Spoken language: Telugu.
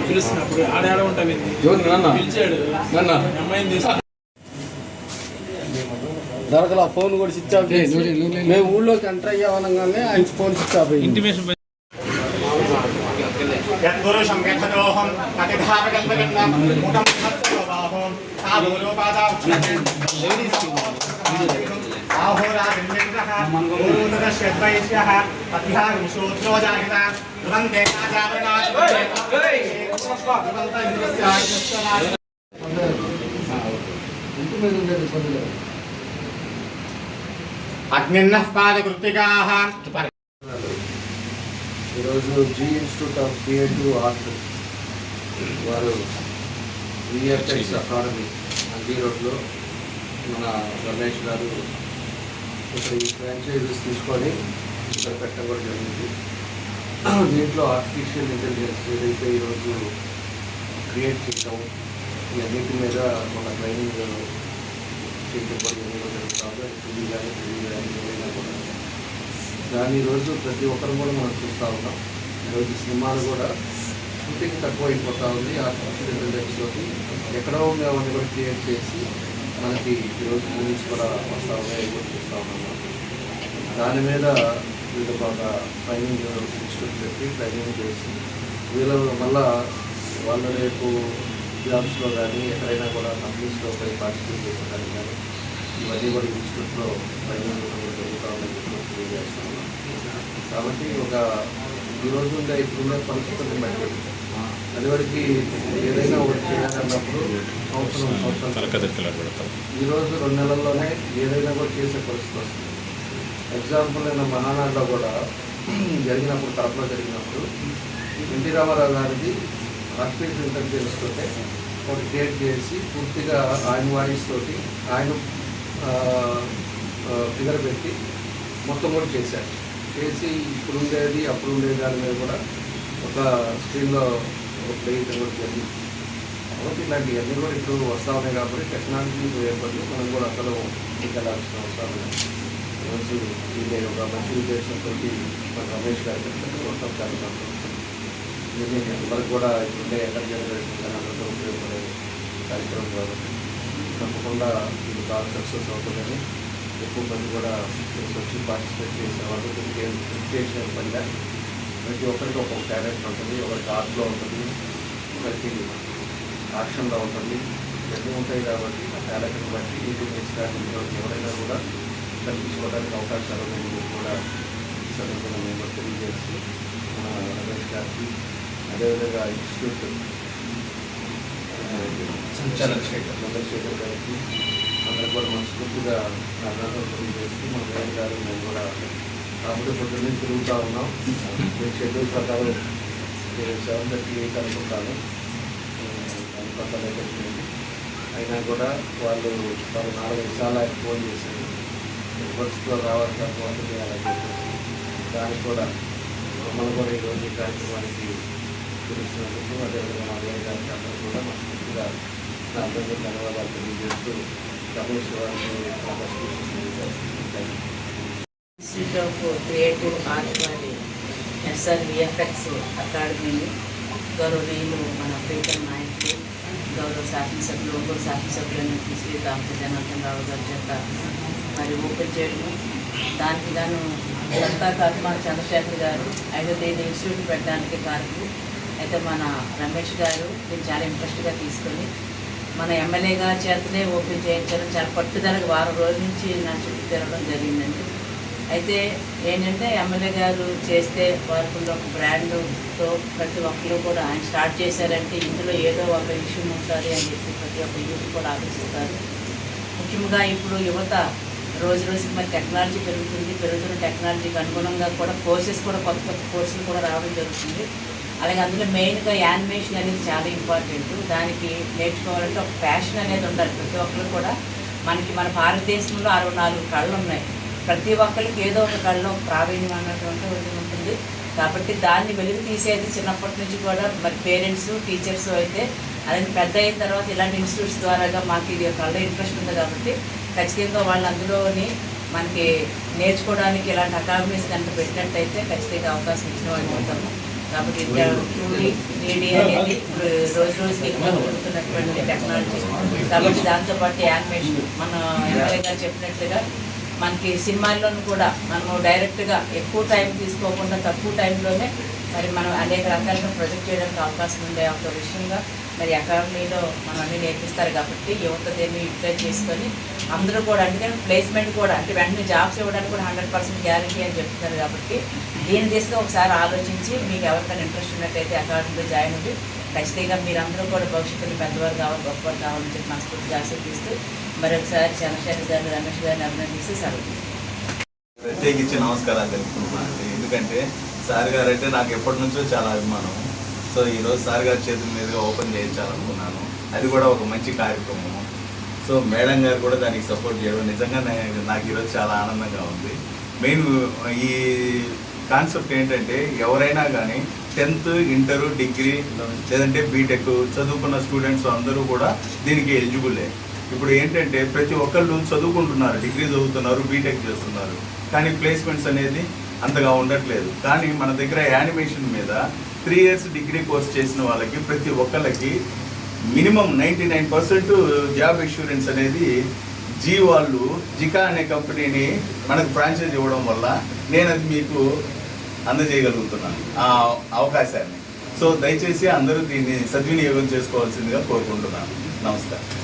పిలుస్తున్నప్పుడు ఆడాడ ఉంటాం పిలిచాడు ఫోన్ కూడా స్విచ్ ఆఫ్ చేసి మేము ఊళ్ళోకి ఎంటర్ అయ్యామనగానే ఆయన ఫోన్ స్విచ్ ఆఫ్ అయ్యింది ఇంటిమేషన్ యథదోహం ముఖం ఆహోరాజన్మిత్రః గురుదశ్యద్వైశ్యః అధ్యాగుంశోద్రో జాగిత ధ్రువంతే ఇంటి మీద ఉండేది కొద్దిగా అగ్నిన్నః పాదకృత్తికాః ఈరోజు G institute of creative art వారు విఎఫ్ఎక్స్ అకాడమీ అంజీ రోడ్లో మన రమేష్ గారు ఇక్కడ ఈ ఫ్రాంచైజీస్ తీసుకొని ఇక్కడ పెట్టడం కూడా జరిగింది. దీంట్లో ఆర్టిఫిషియల్ ఇంటెలిజెన్స్ ఏదైతే ఈరోజు క్రియేట్ చేయటం ఇవన్నిటి మీద మన ట్రైనింగ్ చేయటం కూడా జరుగుతుంది టీవీ కానీ టీవీ కానీ ఏదైనా కూడా. దాని ఈరోజు ప్రతి ఒక్కరు కూడా మనం చూస్తూ ఉన్నాం. ఈరోజు సినిమాలు కూడా షూటింగ్ తక్కువ అయిపోతూ ఉంది ఆర్టిఫిషియల్ ఇంటెలిజెన్స్ తోటి ఎక్కడో ఉంది అవన్నీ కూడా క్రియేట్ చేసి మనకి ఈరోజు మూవీస్ కూడా వస్తూ ఉన్నాయి కూడా చూస్తూ ఉన్నాం దాని మీద వీళ్ళు ఒక ట్రైనింగ్ ఇన్స్టిట్యూట్ పెట్టి ట్రైనింగ్ చేసి వీళ్ళ మళ్ళా వాళ్ళు రేపు జాబ్స్లో కానీ ఎక్కడైనా కూడా కంపెనీస్లో పోయి పార్టిసిపేట్ చేసేదానికి కానీ ఇవన్నీ కూడా ఇన్స్టిట్యూట్లో ట్రైనింగ్ ఇవ్వడం జరుగుతూ ఉందని తెలియజేస్తున్నాం కాబట్టి ఒక ఈరోజు ఉండే ఇప్పుడున్న పరిస్థితులను బట్టి అదివరకు ఏదైనా ఒకటి చేయాలన్నప్పుడు సంవత్సరం సంవత్సరం ఈరోజు రెండు నెలల్లోనే ఏదైనా కూడా చేసే పరిస్థితి వస్తుంది. ఎగ్జాంపుల్ అయిన మహానాడులో కూడా జరిగినప్పుడు కడపలో జరిగినప్పుడు ఎన్టీ రామారావు గారిది ఆర్టిఫిషియల్ ఇంటెలిజెన్స్ తోటే ఒకటి క్రియేట్ చేసి పూర్తిగా ఆయన వాయిస్ తోటి ఆయన ఫిగర్ పెట్టి మొత్తం కూడా చేశారు. చేసి ఇప్పుడు ఉండేది అప్పుడు ఉండేది దాని మీద కూడా ఒక స్క్రీన్లో ఒక ప్లే కాబట్టి ఇలాంటివన్నీ కూడా ఇప్పుడు వస్తూ ఉన్నాయి కాబట్టి టెక్నాలజీ ఏర్పడి మనం కూడా అసలు ముందుకెళ్ళాల్సిన అవసరం లేదు. ఈరోజు ఒక మంచి ఉద్దేశంతో మన రమేష్ గారి పెట్టారు మొత్తం చాలా అందరికి కూడా ఇప్పుడే ఎక్కడ జనరేషన్ అందరితో ఉపయోగపడే కార్యక్రమం కాబట్టి తప్పకుండా ఇది బాగా సక్సెస్ అవుతుందని ఎక్కువ మంది కూడా వచ్చి పార్టిసిపేట్ చేసే వాళ్ళు చేసిన పని ప్రతి ఒక్కరికి ఒక్కొక్క టాలెంట్ ఉంటుంది ఒకరికి ఆర్ట్లో ఉంటుంది ఒకరికి యాక్షన్లో ఉంటుంది. ఇవన్నీ ఉంటాయి కాబట్టి ఆ టాలెంట్ని బట్టి ఈటీవీ నెక్స్ట్ ఎవరైనా కూడా కల్పించుకోవడానికి అవకాశాలు ఉన్నాయి కూడా సందర్భంగా మేము తెలియజేసి మన రమేష్ గారికి అదేవిధంగా ఇన్స్టిట్యూట్ చంద్రశేఖర్. చంద్రశేఖర్ గారికి అందరూ కూడా మనస్ఫూర్తిగా అభినందనలు తెలియజేసి మన వేరే గారు మేము కూడా కాబట్టి పొద్దున్నే తిరుగుతూ ఉన్నాం. మేము షెడ్యూల్ ప్రకారం సెవెన్ థర్టీ ఎయిట్ అనుకుంటాను. దాని ప్రకారం అయిపోయింది అయినా కూడా వాళ్ళు వాళ్ళు నాలుగు నిమిషాలు ఆయన ఫోన్ చేశారు వర్క్స్లో రావాలి తర్వాత చేయాలని చెప్పేసి. దానికి కూడా మమ్మల్ని కూడా ఈరోజు ఈ కార్యక్రమానికి పిలుస్తున్నందుకు అదేవిధంగా మా వేరే గారికి అందరూ కూడా మనస్ఫూర్తిగా నా అందరికీ ధన్యవాదాలు తెలియజేస్తూ రమేష్ గారికి నా bus thank you institute of creative art వారి ఎస్ఆర్ విఎఫ్ఎక్స్ అకాడమీని గౌరవనీయులు మన ప్రీతం నాయకులు గౌరవ శాసనసభ్యులు ఒంగోలు శాసనసభ్యులను శ్రీ. దామోదర్ జనార్దన్ రావు గారి చేత మరి ఓపెన్ చేయడం దానికి గాను సత్తా కర్మ చంద్రశేఖర్ గారు అయితే దీన్ని ఇన్స్టిట్యూట్ పెట్టడానికి కారణం అయితే మన రమేష్ గారు దీన్ని చాలా ఇంట్రెస్ట్గా తీసుకొని మన ఎమ్మెల్యే గారి చేతనే ఓపెన్ చేయించడం చాలా పట్టుదలకు వారం రోజుల నుంచి నా చుట్టూ తిరగడం జరిగిందండి. అయితే ఏంటంటే ఎమ్మెల్యే గారు చేస్తే వారికి ఒక బ్రాండ్తో ప్రతి ఒక్కరు కూడా ఆయన స్టార్ట్ చేశారంటే ఇందులో ఏదో ఒక ఇష్యూ ఉంటుంది అని చెప్పి ప్రతి ఒక్క యూత్ కూడా ఆలోచిస్తారు. ముఖ్యంగా ఇప్పుడు యువత రోజు రోజుకి మరి టెక్నాలజీ పెరుగుతుంది పెరుగుతున్న టెక్నాలజీకి అనుగుణంగా కూడా కోర్సెస్ కూడా కొత్త కొత్త కోర్సులు కూడా రావడం జరుగుతుంది. అలాగే అందులో మెయిన్గా యానిమేషన్ అనేది చాలా ఇంపార్టెంట్ దానికి నేర్చుకోవాలంటే ఒక ప్యాషన్ అనేది ఉండాలి. ప్రతి ఒక్కరు కూడా మనకి మన భారతదేశంలో అరవై నాలుగు కళ్ళు ఉన్నాయి ప్రతి ఒక్కరికి ఏదో ఒక కళ్ళలో ప్రావీణ్యం అన్నటువంటి ఉంటుంది. కాబట్టి దాన్ని వెలుగు తీసేది చిన్నప్పటి నుంచి కూడా మరి పేరెంట్స్ టీచర్స్ అయితే అలాగే పెద్ద అయిన తర్వాత ఇలాంటి ఇన్స్టిట్యూట్స్ ద్వారాగా మాకు ఇది కళ్ళ ఇంట్రెస్ట్ ఉంది కాబట్టి ఖచ్చితంగా వాళ్ళు అందులోని మనకి నేర్చుకోవడానికి ఇలాంటి అకాడమీస్ కనుక పెట్టినట్టయితే ఖచ్చితంగా అవకాశం ఇచ్చిన వాళ్ళు అవుతాము. కాబట్టి ట్రూలీ త్రీడీ అనేది రోజు రోజుకి ఎక్కువ పెరుగుతున్నటువంటి టెక్నాలజీ కాబట్టి దాంతోపాటు యానిమేషన్ మన ఎమ్మెల్యే గారు చెప్పినట్లుగా మనకి సినిమాల్లోనూ కూడా మనము డైరెక్ట్గా ఎక్కువ టైం తీసుకోకుండా తక్కువ టైంలోనే మరి మనం అనేక రకాలుగా ప్రొజెక్ట్ చేయడానికి అవకాశం ఉండే ఒక విషయంగా మరి అకాడమీలో మనం అన్నీ నేర్పిస్తారు కాబట్టి యువత దేన్ని యూటిలైజ్ చేసుకొని అందరూ కూడా అందుకని ప్లేస్మెంట్ కూడా అంటే వెంటనే జాబ్స్ ఇవ్వడానికి కూడా హండ్రెడ్ పర్సెంట్ గ్యారంటీ అని చెప్తున్నారు కాబట్టి దీని దిశగా ఒకసారి ఆలోచించి మీకు ఎవరికైనా ఇంట్రెస్ట్ ఉన్నట్టయితే అకాడమీలో జాయిన్ అయ్యి ఖచ్చితంగా మీరందరూ కూడా భవిష్యత్తులో పెద్దవారు కావాలి గొప్పవారు కావాలని చెప్పి మనస్ఫూర్తిగా ఆశీర్దిస్తూ మరొకసారి చంద్రశేఖర్ గారిని రమేష్ గారిని అభినందిస్తూ సెలవు. ప్రత్యేకించి నమస్కారాలు తెలుపుతున్నాను ఎందుకంటే సార్ గారు అంటే నాకు ఎప్పటి నుంచో చాలా అభిమానం. సో ఈరోజు సార్ గారి చేతుల మీదుగా ఓపెన్ చేయించాలనుకున్నాను. అది కూడా ఒక మంచి కార్యక్రమం. సో మేడం గారు కూడా దానికి సపోర్ట్ చేయడం నిజంగా నాకు ఈరోజు చాలా ఆనందంగా ఉంది. మెయిన్ ఈ కాన్సెప్ట్ ఏంటంటే ఎవరైనా కానీ టెన్త్ ఇంటర్ డిగ్రీ లేదంటే బీటెక్ చదువుకున్న స్టూడెంట్స్ అందరూ కూడా దీనికి ఎలిజిబులే. ఇప్పుడు ఏంటంటే ప్రతి ఒక్కళ్ళు చదువుకుంటున్నారు డిగ్రీ చదువుతున్నారు బీటెక్ చేస్తున్నారు. కానీ ప్లేస్మెంట్స్ అనేది అంతగా ఉండట్లేదు. కానీ మన దగ్గర యానిమేషన్ మీద త్రీ ఇయర్స్ డిగ్రీ కోర్స్ చేసిన వాళ్ళకి ప్రతి ఒక్కళ్ళకి minimum ninety nine percent job insurance అనేది జీ వాళ్ళు జికా అనే కంపెనీని మనకు ఫ్రాంచైజ్ ఇవ్వడం వల్ల నేను అది మీకు అందజేయగలుగుతున్నాను. ఆ అవకాశాన్ని. సో దయచేసి అందరూ దీన్ని సద్వినియోగం చేసుకోవాల్సిందిగా కోరుకుంటున్నాను. నమస్కారం.